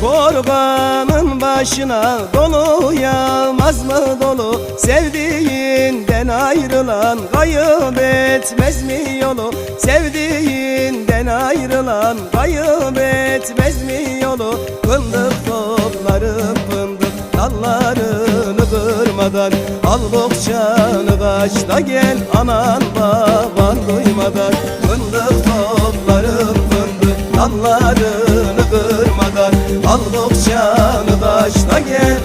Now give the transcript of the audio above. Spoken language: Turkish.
Korbanın başına dolu yağmaz mı dolu? Sevdiğinden ayrılan kayıp etmez mi yolu? Sevdiğinden ayrılan kayıp etmez mi yolu? Fındık topları fındık dallarını kırmadan Al bokçanı kaçta gel anan baban duymadan. Başını kırmadan Aldık canı başına gel